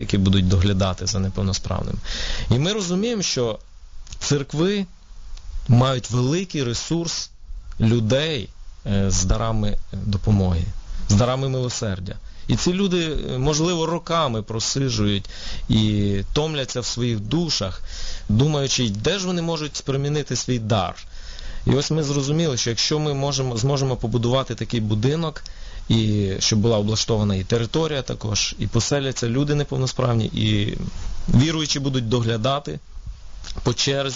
які будуть доглядати за неповносправними. І ми розуміємо, що церкви мають великий ресурс людей е, з дарами допомоги, з дарами милосердя. І ці люди, е, можливо, роками просижують і томляться в своїх душах, думаючи, де ж вони можуть примінити свій дар. І ось ми зрозуміли, що якщо ми можемо, зможемо побудувати такий будинок, і щоб була облаштована і територія також, і поселяться люди неповносправні, і віруючі будуть доглядати по черзі.